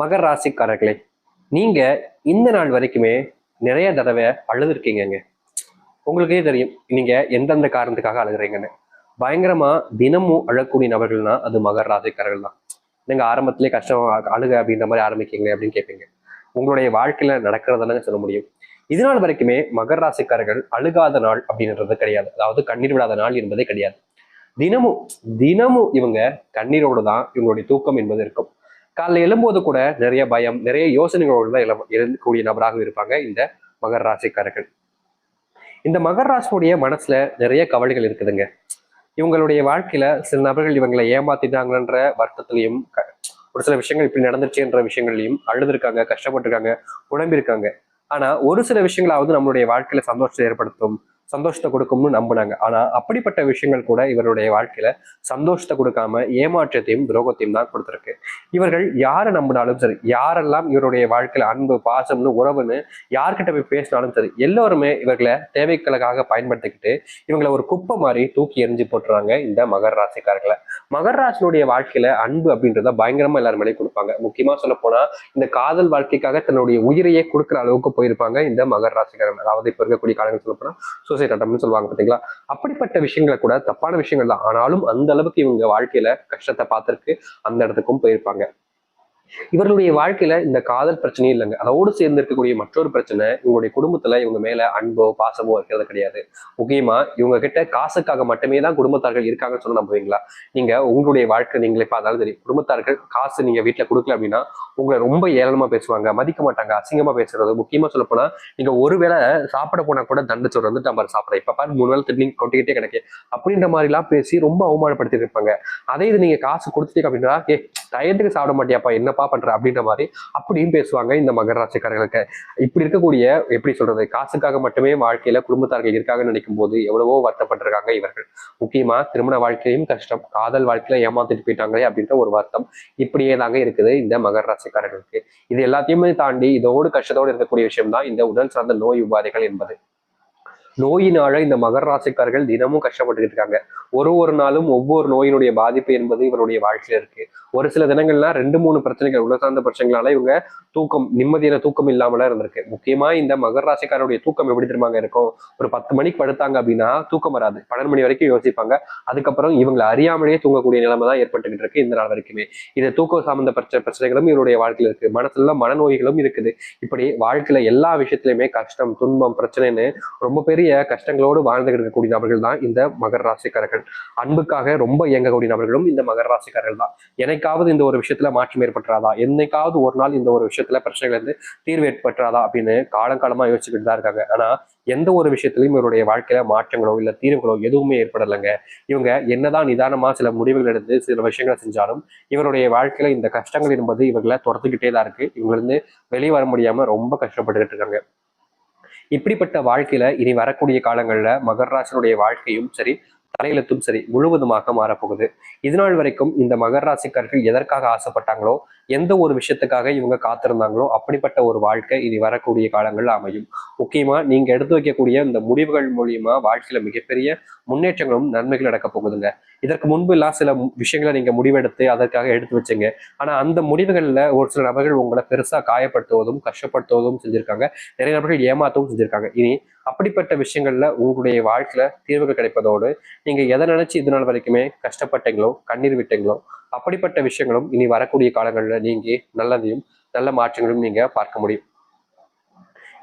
மகர் ராசிக்காரர்களே நீங்க இந்த நாள் வரைக்குமே நிறைய தடவை அழுதுருக்கீங்கங்க. உங்களுக்கே தெரியும் நீங்க எந்தெந்த காரணத்துக்காக அழுகிறீங்கன்னு. பயங்கரமா தினமும் அழக்கூடிய நபர்கள்னா அது மகர் ராசிக்காரர்கள் தான். நீங்க ஆரம்பத்திலே கஷ்டம் அழுக அப்படின்ற மாதிரி ஆரம்பிக்கீங்க அப்படின்னு கேட்பீங்க. உங்களுடைய வாழ்க்கையில நடக்கிறதானங்க சொல்ல முடியும். இது நாள் வரைக்குமே மகர் ராசிக்காரர்கள் அழுகாத நாள் அப்படின்றது கிடையாது. அதாவது கண்ணீர் விடாத நாள் என்பதே கிடையாது. தினமும் தினமும் இவங்க கண்ணீரோடு தான் இவங்களுடைய தூக்கம் என்பது இருக்கும். காலைல எழும்போது கூட நிறைய பயம் நிறைய யோசனைகளோடு தான் எழும் எழுந்தக்கூடிய நபராக இருப்பாங்க இந்த மகர ராசிக்காரர்கள். இந்த மகர ராசியுடைய மனசுல நிறைய கவலைகள் இருக்குதுங்க. இவங்களுடைய வாழ்க்கையில சில நபர்கள் இவங்களை ஏமாத்திட்டாங்கன்ற வருத்தத்திலையும் ஒரு சில விஷயங்கள் இப்படி நடந்துச்சுன்ற விஷயங்கள்லையும் அழுதுருக்காங்க கஷ்டப்பட்டிருக்காங்க புலம்பிருக்காங்க. ஆனா ஒரு சில விஷயங்களாவது நம்மளுடைய வாழ்க்கையில சந்தோஷத்தை ஏற்படுத்தும் சந்தோஷத்தை கொடுக்கும்னு நம்பினாங்க. ஆனா அப்படிப்பட்ட விஷயங்கள் கூட இவருடைய வாழ்க்கையில சந்தோஷத்தை கொடுக்காம ஏமாற்றத்தையும் துரோகத்தையும் தான் கொடுத்துருக்கு. இவர்கள் யாரை நம்பினாலும் சரி யாரெல்லாம் இவருடைய வாழ்க்கையில அன்பு பாசம்னு உறவுன்னு யார்கிட்ட போய் பேசினாலும் சரி எல்லோருமே இவர்களை தேவைகளுக்காக பயன்படுத்திக்கிட்டு இவங்களை ஒரு குப்பை மாதிரி தூக்கி எரிஞ்சு போட்டுறாங்க இந்த மகர ராசிக்காரர்களை. மகர ராசினுடைய வாழ்க்கையில அன்பு அப்படின்றத பயங்கரமா எல்லாரும் மேலே கொடுப்பாங்க. முக்கியமா சொல்ல போனா இந்த காதல் வாழ்க்கைக்காக தன்னுடைய உயிரையே கொடுக்குற அளவுக்கு போயிருப்பாங்க இந்த மகர ராசிக்காரர்கள். அதாவது இப்ப இருக்கக்கூடிய காலங்கள் சொல்ல போனா சூசைட் அட்டம்னு சொல்லுவாங்க பாத்தீங்களா அப்படிப்பட்ட விஷயங்களை கூட தப்பான விஷயங்கள் தான். ஆனாலும் அந்த அளவுக்கு இவங்க வாழ்க்கையில கஷ்டத்தை பார்த்திருக்கு. அந்த இடத்துக்கும் போயிருப்பாங்க. இவர்களுடைய வாழ்க்கையில இந்த காதல் பிரச்சனையும் இல்லைங்க. அதோடு சேர்ந்து இருக்கக்கூடிய மற்றொரு பிரச்சனை இவங்களுடைய குடும்பத்துல இவங்க மேல அன்போ பாசமோ இருக்கிறது கிடையாது. முக்கியமா இவங்க கிட்ட காசுக்காக மட்டுமே தான் குடும்பத்தார்கள் இருக்காங்கன்னு சொன்னா நம்புவீங்களா? நீங்க உங்களுடைய வாழ்க்கை நீங்களே பார்த்தாலும் தெரியும். குடும்பத்தார்கள் காசு நீங்க வீட்டுல கொடுக்கல அப்படின்னா உங்களை ரொம்ப ஏளனமா பேசுவாங்க மதிக்க மாட்டாங்க அசிங்கமா பேசுறது. முக்கியமா சொல்ல போனா நீங்க ஒருவேளை சாப்பிட போனா கூட தண்டை சொல்றது வந்து நம்ம சாப்பிட இப்ப பாரு மூணு வேலை திடீர்னு கொட்டிக்கிட்டே கிடைக்கு அப்படின்ற மாதிரி எல்லாம் பேசி ரொம்ப அவமானப்படுத்திட்டு இருப்பாங்க. அதே இது நீங்க காசு கொடுத்துட்டீங்க அப்படின்னா ஏ டயத்துக்கு சாப்பிட மாட்டியாப்பா என்னப்பா பண்ற அப்படின்ற மாதிரி அப்படியும் பேசுவாங்க இந்த மகர ராசிக்காரர்களுக்கு இப்படி இருக்கக்கூடிய எப்படி சொல்றது காசுக்காக மட்டுமே வாழ்க்கையில குடும்பத்தார்கள் இருக்காங்கன்னு நினைக்கும் போது எவ்வளவோ வருத்தப்பட்டிருக்காங்க இவர்கள். முக்கியமா திருமண வாழ்க்கையும் கஷ்டம். காதல் வாழ்க்கையில ஏமாத்திட்டு போயிட்டாங்களே அப்படின்ற ஒரு வருத்தம் இப்படியே தாங்க இருக்குது இந்த மகர ராசிக்காரர்களுக்கு இது எல்லாத்தையுமே தாண்டி இதோடு கஷ்டத்தோடு இருக்கக்கூடிய விஷயம் தான் இந்த உடல் சார்ந்த நோய் உபாதைகள் என்பது. நோயினால இந்த மகர ராசிக்காரர்கள் தினமும் கஷ்டப்பட்டுக்கிட்டு இருக்காங்க. ஒரு ஒரு நாளும் ஒவ்வொரு நோயினுடைய பாதிப்பு என்பது இவருடைய வாழ்க்கையில இருக்கு. ஒரு சில தினங்கள்லாம் ரெண்டு மூணு பிரச்சனைகள் உள்ள சார்ந்த பிரச்சனைகளால இவங்க தூக்கம் நிம்மதியான தூக்கம் இல்லாமல இருந்திருக்கு. முக்கியமா இந்த மகர ராசிக்காரருடைய தூக்கம் எப்படி தெரியுமாங்க இருக்கும்? ஒரு பத்து மணிக்கு படுத்தாங்க அப்படின்னா தூக்கம் வராது. பன்னெண்டு மணி வரைக்கும் யோசிப்பாங்க. அதுக்கப்புறம் இவங்களை அறியாமலேயே தூங்கக்கூடிய நிலைமை தான் ஏற்பட்டுக்கிட்டு இருக்கு இந்த நாள் வரைக்குமே. இது தூக்கம் சார்ந்த பிரச்சனை பிரச்சனைகளும் இவருடைய வாழ்க்கையில இருக்கு. மனசுல மனநோய்களும் இருக்குது. இப்படி வாழ்க்கையில எல்லா விஷயத்திலுமே கஷ்டம் துன்பம் பிரச்சனைன்னு ரொம்ப பெரிய கஷ்டங்களோடு வாழ்ந்துகிட்டு இருக்கக்கூடிய நபர்கள் தான் இந்த மகர ராசிக்காரர்கள். அன்புக்காக ரொம்ப இயங்கக்கூடிய நபர்களும் இந்த மகர ராசிக்காரர்கள் தான். எனக்காவது இந்த ஒரு விஷயத்துல மாற்றம் ஏற்பட்டுறாதா? என்னைக்காவது ஒரு நாள் இந்த ஒரு விஷயத்துல பிரச்சனைகள் இருந்து தீர்வு ஏற்பட்டுறாதா? அப்படின்னு காலங்காலமா யோசிச்சுக்கிட்டு தான் இருக்காங்க. ஆனா எந்த ஒரு விஷயத்திலையும் இவருடைய வாழ்க்கையில மாற்றங்களோ இல்ல தீர்வுகளோ எதுவுமே ஏற்படலைங்க. இவங்க என்னதான் நிதானமா சில முடிவுகள் எடுத்து சில விஷயங்களை செஞ்சாலும் இவருடைய வாழ்க்கையில இந்த கஷ்டங்கள் என்பது இவர்களை துரத்துக்கிட்டே தான் இருக்கு. இவங்க இருந்து வெளியே வர முடியாம ரொம்ப கஷ்டப்பட்டுக்கிட்டு இருக்காங்க. இப்படிப்பட்ட வாழ்க்கையில இனி வரக்கூடிய காலங்கள்ல மகராசனுடைய வாழ்க்கையும் சரி தலையெழுத்தும் சரி முழுவதுமாக மாறப்போகுது. இதுநாள் வரைக்கும் இந்த மகர ராசிக்காரர்கள் எதற்காக ஆசைப்பட்டாங்களோ எந்த ஒரு விஷயத்துக்காக இவங்க காத்திருந்தாங்களோ அப்படிப்பட்ட ஒரு வாழ்க்கை இனி வரக்கூடிய காலங்கள்ல அமையும். முக்கியமா நீங்க எடுத்து வைக்கக்கூடிய இந்த முடிவுகள் மூலியமா வாழ்க்கையில மிகப்பெரிய முன்னேற்றங்களும் நன்மைகள் நடக்க போகுதுங்க. இதற்கு முன்பு எல்லாம் சில விஷயங்களை நீங்க முடிவெடுத்து அதற்காக எடுத்து வச்சீங்க. ஆனா அந்த முடிவுகள்ல ஒரு சில நபர்கள் உங்களை பெருசா காயப்படுத்துவதும் கஷ்டப்படுத்துவதும் செஞ்சிருக்காங்க. நிறைய நபர்கள் ஏமாத்தவும் செஞ்சிருக்காங்க. இனி அப்படிப்பட்ட விஷயங்கள்ல உங்களுடைய வாழ்க்கையில தீர்வுகள் கிடைப்பதோடு நீங்க எதை நினைச்சு இதனால் வரைக்குமே கஷ்டப்பட்டீங்களோ கண்ணீர் விட்டீங்களோ அப்படிப்பட்ட விஷயங்களும் இனி வரக்கூடிய காலங்களில் நீங்க நல்லதையும் நல்ல மாற்றங்களும் நீங்க பார்க்க முடியும்.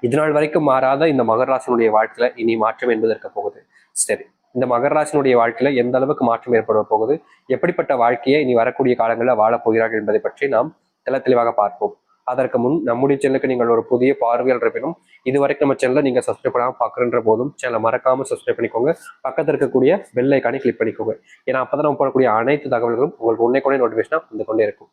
இது நாள் வரைக்கும் மாறாத இந்த மகராசினுடைய வாழ்க்கையில இனி மாற்றம் என்பதற்கு போகுது. சரி. இந்த மகராசினுடைய வாழ்க்கையில எந்த அளவுக்கு மாற்றம் ஏற்பட போகுது? எப்படிப்பட்ட வாழ்க்கையை இனி வரக்கூடிய காலங்களில் வாழப் போகிறார்கள் என்பதை பற்றி நாம் தெல தெளிவாக பார்ப்போம். அதற்கு முன் நம்முடைய சேனலுக்கு நீங்கள் ஒரு புதிய பார்வையாளர் இருப்பினும் இது வரைக்கும் நம்ம சேனலை நீங்க சப்ஸ்கிரைப் பண்ணாமல் பார்க்குறன்ற போதும் சேனலை மறக்காம சப்ஸ்கிரைப் பண்ணிக்கோங்க. பக்கத்தில் இருக்கக்கூடிய பெல் ஐக்கானை கிளிக் பண்ணிக்கோங்க. ஏன்னா அப்பதான் நம்ம போடக்கூடிய அனைத்து தகவல்களும் உங்களுக்கு உன்னை கொண்டே நோட்டிஃபிகேஷனா வந்து கொண்டே இருக்கும்.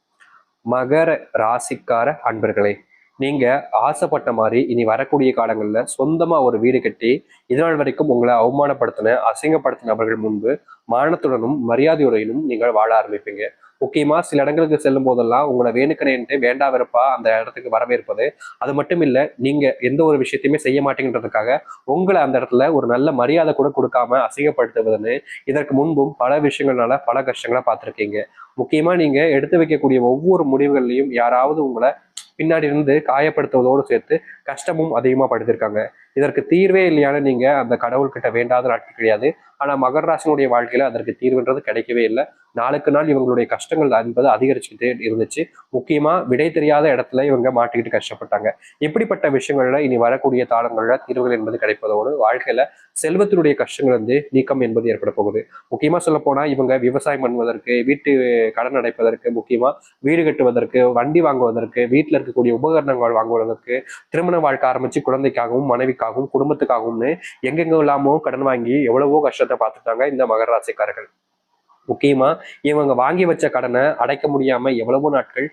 மகர ராசிக்கார அன்பர்களே நீங்க ஆசைப்பட்ட மாதிரி இனி வரக்கூடிய காலங்கள்ல சொந்தமா ஒரு வீடு கட்டி இதனால் வரைக்கும் உங்களை அவமானப்படுத்தின அசிங்கப்படுத்தின நபர்கள் முன்பு மானத்துடனும் மரியாதையுடனும் நீங்கள் வாழ ஆரம்பிப்பீங்க. முக்கியமா சில இடங்களுக்கு செல்லும் போதெல்லாம் உங்களை வேணுக்கணேன்ட்டு வேண்டா வெறுப்பா அந்த இடத்துக்கு வரவேற்பது அது மட்டும் இல்ல நீங்க எந்த ஒரு விஷயத்தையுமே செய்ய மாட்டேங்கிறதுக்காக உங்களை அந்த இடத்துல ஒரு நல்ல மரியாதை கூட கொடுக்காம அசிங்கப்படுத்துவதுன்னு இதற்கு முன்பும் பல விஷயங்கள்னால பல கஷ்டங்களை பார்த்துருக்கீங்க. முக்கியமா நீங்க எடுத்து வைக்கக்கூடிய ஒவ்வொரு முடிவுகள்லையும் யாராவது உங்களை பின்னாடி இருந்து காயப்படுத்துவதோடு சேர்த்து கஷ்டமும் அதிகமாக படுத்திருக்காங்க. இதற்கு தீர்வே இல்லையான நீங்க அந்த கடவுள்கிட்ட வேண்டாத நாட்கள் கிடையாது. ஆனா மகர ராசினுடைய வாழ்க்கையில அதற்கு தீர்வுன்றது கிடைக்கவே இல்லை. நாளுக்கு நாள் இவங்களுடைய கஷ்டங்கள் என்பது அதிகரிச்சுக்கிட்டே இருந்துச்சு. முக்கியமா விடை தெரியாத இடத்துல இவங்க மாட்டிக்கிட்டு கஷ்டப்பட்டாங்க. இப்படிப்பட்ட விஷயங்கள்ல இனி வரக்கூடிய தாளங்கள்ல தீர்வுகள் என்பது கிடைப்பதோடு வாழ்க்கையில செல்வத்தினுடைய கஷ்டங்கள் வந்து நீக்கம் என்பது ஏற்பட போகுது. முக்கியமா சொல்ல போனா இவங்க விவசாயம் பண்ணுவதற்கு வீட்டு கடன் அடைப்பதற்கு முக்கியமா வீடு கட்டுவதற்கு வண்டி வாங்குவதற்கு வீட்டுல இருக்கக்கூடிய உபகரணங்கள் வாங்குவதற்கு திருமண வாழ்க்கை ஆரம்பிச்சு குழந்தைக்காகவும் மனைவிக்காகவும் குடும்பத்துக்காகவும்னு எங்கெங்க இல்லாமோ கடன் வாங்கி எவ்வளவோ கஷ்டத்தை பார்த்துட்டாங்க இந்த மகர ராசிக்காரர்கள். முக்கியமா இவங்க வாங்கி வச்ச கடனை அடைக்க முடியாம எவ்வளவோ நாட்கள்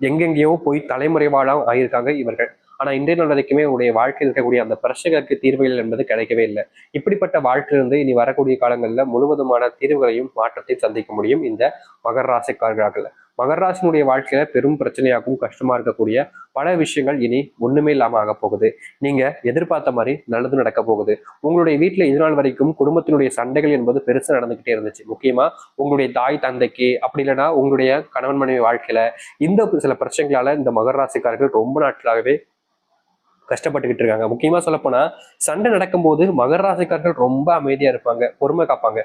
எங்கெங்கேயோ போய் தலைமுறைவாழம் ஆகியிருக்காங்க இவர்கள். ஆனா இன்றைய நாள் வரைக்குமே உங்களுடைய வாழ்க்கையில் இருக்கக்கூடிய அந்த பிரச்சனைகளுக்கு தீர்வுகள் என்பது கிடைக்கவே இல்லை. இப்படிப்பட்ட வாழ்க்கையிலிருந்து இனி வரக்கூடிய காலங்களில் முழுவதுமான தீர்வுகளையும் மாற்றத்தை சந்திக்க முடியும் இந்த மகர ராசிக்காரர்கள் மகராசினுடைய வாழ்க்கையில பெரும் பிரச்சனையாகவும் கஷ்டமா இருக்கக்கூடிய பல விஷயங்கள் இனி ஒண்ணுமே இல்லாம ஆக போகுது. நீங்க எதிர்பார்த்த மாதிரி நல்லது நடக்க போகுது. உங்களுடைய வீட்டுல இதுநாள் வரைக்கும் குடும்பத்தினுடைய சண்டைகள் என்பது பெருசா நடந்துகிட்டே இருந்துச்சு. முக்கியமா உங்களுடைய தாய் தந்தைக்கு அப்படி இல்லைன்னா உங்களுடைய கணவன் மனைவி வாழ்க்கையில இந்த சில பிரச்சனைகளால இந்த மகராசிக்காரர்கள் ரொம்ப நாட்களாகவே கஷ்டப்பட்டுக்கிட்டு இருக்காங்க. முக்கியமா சொல்ல போனா சண்டை நடக்கும்போது மகர ராசிக்காரர்கள் ரொம்ப அமைதியா இருப்பாங்க பொறுமை காப்பாங்க.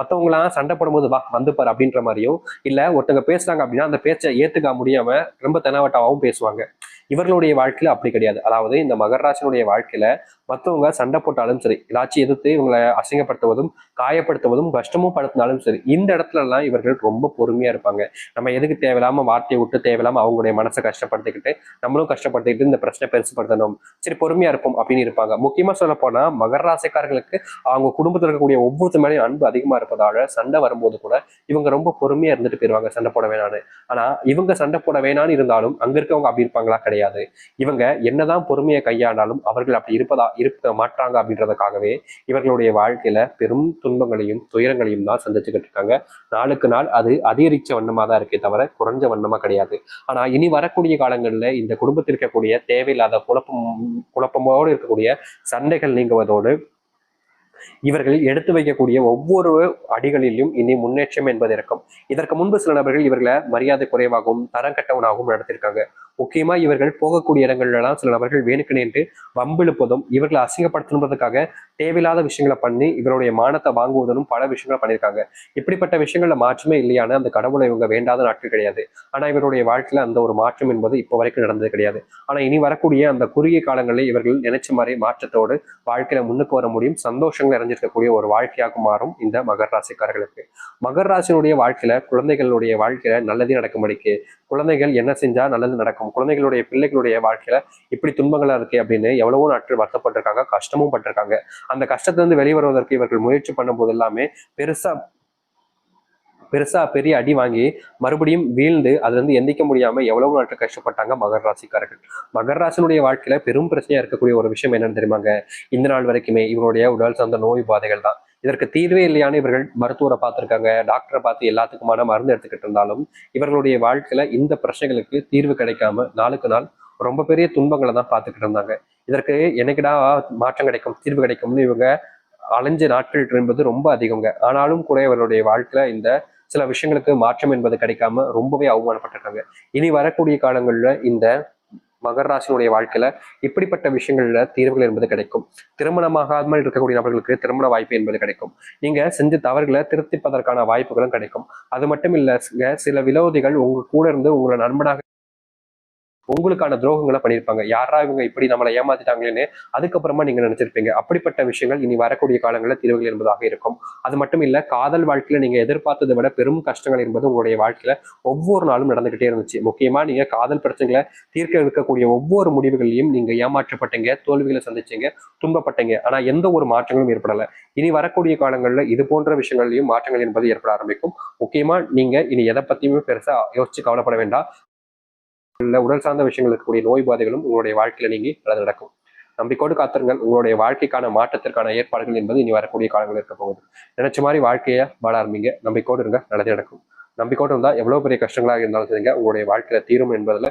மற்றவங்களாம் சண்டை போடும்போது வா வந்துப்பார் அப்படின்ற மாதிரியும் இல்ல ஒருத்தங்க பேசுறாங்க அப்படின்னா அந்த பேச்சை ஏத்துக்க முடியாம ரொம்ப தெனாவட்டாவும் பேசுவாங்க. இவர்களுடைய வாழ்க்கையில அப்படி கிடையாது. அதாவது இந்த மகராசினுடைய வாழ்க்கையில மற்றவங்க சண்டை போட்டாலும் சரி ஏதாச்சும் எதிர்த்து இவங்களை அசிங்கப்படுத்துவதும் காயப்படுத்துவதும் கஷ்டமும் படுத்தினாலும் சரி இந்த இடத்துல எல்லாம் இவர்கள் ரொம்ப பொறுமையா இருப்பாங்க. நம்ம எதுக்கு தேவையில்லாம வார்த்தையை விட்டு தேவையில்லாம அவங்களுடைய மனசை கஷ்டப்படுத்திக்கிட்டு நம்மளும் கஷ்டப்படுத்திக்கிட்டு இந்த பிரச்சனை பெருசுப்படுத்தணும் சரி பொறுமையா இருப்போம் அப்படின்னு இருப்பாங்க. முக்கியமா சொல்ல போனா மகர ராசிக்காரர்களுக்கு அவங்க குடும்பத்தில் இருக்கக்கூடிய ஒவ்வொருத்த மேலேயும் அன்பு அதிகமா இருப்பதால சண்டை வரும்போது கூட இவங்க ரொம்ப பொறுமையா இருந்துட்டு போயிருவாங்க சண்டை போட வேணான்னு. ஆனா இவங்க சண்டை போட வேணான்னு இருந்தாலும் அங்க இருக்கவங்க அப்படி இருப்பாங்களா கிடையாது. இவங்க என்னதான் பொறுமையை கையாண்டாலும் அவர்கள் அப்படி இருப்பதா இருக்க மாட்டாங்க அப்படின்றதுக்காகவே இவர்களுடைய வாழ்க்கையில பெரும் துன்பங்களையும் துயரங்களையும் தான் சந்திச்சுக்கிட்டு இருக்காங்க. நாளுக்கு நாள் அது அதிகரிச்ச வண்ணமா தான் இருக்கே தவிர குறைஞ்ச வண்ணமா கிடையாது. ஆனா இனி வரக்கூடிய காலங்களில் இந்த குடும்பத்தில் இருக்கக்கூடிய தேவையில்லாத குழப்பம் குழப்பமோடு இருக்கக்கூடிய சண்டைகள் நீங்குவதோடு இவர்கள் எடுத்து வைக்கக்கூடிய ஒவ்வொரு அடிகளிலும் இனி முன்னேற்றம் என்பது இருக்கும். இதற்கு முன்பு சில நபர்கள் இவர்களை மரியாதை குறைவாகவும் தரம் கட்டவனாகவும் நடத்திருக்காங்க முக்கியமா இவர்கள் போகக்கூடிய இடங்கள்லாம் சில நபர்கள் வேணுக்கு நின்று வம்பிழுப்பதும் இவர்களை அசிங்கப்படுத்தணுன்றதுக்காக தேவையில்லாத விஷயங்களை பண்ணி இவருடைய மானத்தை வாங்குவதும் பல விஷயங்களை பண்ணியிருக்காங்க. இப்படிப்பட்ட விஷயங்கள்ல மாற்றமே இல்லையான அந்த கடவுளை இவங்க வேண்டாத நாட்கள் கிடையாது. ஆனா இவருடைய வாழ்க்கையில அந்த ஒரு மாற்றம் என்பது இப்போ வரைக்கும் நடந்தது கிடையாது. ஆனா இனி வரக்கூடிய அந்த குறுகிய காலங்களில் இவர்கள் நினைச்ச மாதிரி மாற்றத்தோடு வாழ்க்கையில முன்னுக்கு வர முடியும். சந்தோஷங்கள் நிறைஞ்சிருக்கக்கூடிய ஒரு வாழ்க்கையாக மாறும் இந்த மகர ராசிக்காரர்களுக்கு. மகர ராசினுடைய வாழ்க்கையில குழந்தைகளுடைய வாழ்க்கையில நல்லதே நடக்கும்படிக்கு குழந்தைகள் என்ன செஞ்சா நல்லது நடக்கும்? குழந்தைகளுடைய பிள்ளைகளுடைய வாழ்க்கையில இப்படி துன்பங்களா இருக்கு அப்படின்னு எவ்வளவோ நாட்கள் வருத்தப்பட்டிருக்காங்க கஷ்டமும் பட்டிருக்காங்க. அந்த கஷ்டத்திலிருந்து வெளிவருவதற்கு இவர்கள் முயற்சி பண்ணும் போது எல்லாமே பெருசா பெருசா பெரிய அடி வாங்கி மறுபடியும் வீழ்ந்து அதுல இருந்து எந்திக்க முடியாம எவ்வளவு நாட்கள் கஷ்டப்பட்டாங்க மகர ராசிக்காரர்கள். மகர ராசினுடைய வாழ்க்கையில பெரும் பிரச்சனையா இருக்கக்கூடிய ஒரு விஷயம் என்னன்னு தெரியுமாங்க? இந்த நாள் வரைக்குமே இவருடைய உடல் சார்ந்த நோய் பாதைகள் தான். இதற்கு தீர்வே இல்லையான்னு இவர்கள் மருத்துவரை பார்த்துருக்காங்க டாக்டரை பார்த்து எல்லாத்துக்குமான மருந்து எடுத்துக்கிட்டு இருந்தாலும் இவர்களுடைய வாழ்க்கையில இந்த பிரச்சனைகளுக்கு தீர்வு கிடைக்காம நாளுக்கு நாள் ரொம்ப பெரிய துன்பங்களை தான் பார்த்துக்கிட்டு இருந்தாங்க. இதற்கு என்னைக்குடா மாற்றம் கிடைக்கும் தீர்வு கிடைக்கும்னு இவங்க அலைஞ்ச நாட்கள் என்பது ரொம்ப அதிகங்க. ஆனாலும் கூட இவர்களுடைய வாழ்க்கையில இந்த சில விஷயங்களுக்கு மாற்றம் என்பது கிடைக்காம ரொம்பவே அவமானப்பட்டிருக்காங்க. இனி வரக்கூடிய காலங்களில் இந்த மகர ராசினுடைய வாழ்க்கையில இப்படிப்பட்ட விஷயங்கள்ல தீர்வுகள் என்பது கிடைக்கும். திருமணமாகாமல் இருக்கக்கூடிய நபர்களுக்கு திருமண வாய்ப்பு என்பது கிடைக்கும். நீங்க செஞ்ச தவறுகளை திருத்திப்பதற்கான வாய்ப்புகளும் கிடைக்கும். அது மட்டும் இல்ல சில விலோதிகள் உங்க கூட இருந்து உங்களை நண்பனாக உங்களுக்கான துரோகங்களை பண்ணியிருப்பாங்க. யாரா இவங்க இப்படி நம்மளை ஏமாத்திட்டாங்களேன்னு அதுக்கப்புறமா நீங்க நினைச்சிருப்பீங்க. அப்படிப்பட்ட விஷயங்கள் இனி வரக்கூடிய காலங்களில் தீர்வுகள் என்பதாக இருக்கும். அது மட்டும் இல்ல காதல் வாழ்க்கையில நீங்க எதிர்பார்த்ததை விட பெரும் கஷ்டங்கள் என்பது உங்களுடைய வாழ்க்கையில ஒவ்வொரு நாளும் நடந்துகிட்டே இருந்துச்சு. முக்கியமா நீங்க காதல் பிரச்சனைகளை தீர்க்க இருக்கக்கூடிய ஒவ்வொரு முடிவுகளையும் நீங்க ஏமாற்றப்பட்டீங்க தோல்விகளை சந்திச்சீங்க துன்பப்பட்டீங்க. ஆனா எந்த ஒரு மாற்றங்களும் ஏற்படல. இனி வரக்கூடிய காலங்களில் இது போன்ற விஷயங்களையும் மாற்றங்கள் என்பது ஏற்பட ஆரம்பிக்கும். முக்கியமா நீங்க இனி எதை பத்தியுமே பெருசா யோசிச்சு கவலைப்பட வேண்டாம். இல்ல உடல் சார்ந்த விஷயங்கள் இருக்கக்கூடிய நோய் பாதைகளும் உங்களுடைய வாழ்க்கையில நீங்கி நல்லது நடக்கும். நம்பிக்கோடு காத்திருங்கள். உங்களுடைய வாழ்க்கைக்கான மாற்றத்திற்கான ஏற்பாடுகள் என்பது இனி வரக்கூடிய காலங்கள் இருக்க போகுது. நினைச்ச மாதிரி வாழ்க்கையை வாழ ஆரம்பிங்க. நம்பிக்கோடு இருங்க. நல்லது நடக்கும். நம்பிக்கோடு இருந்தால் எவ்வளோ பெரிய கஷ்டங்களாக இருந்தாலும் சரிங்க. உங்களுடைய வாழ்க்கையில தீரும் என்பதில்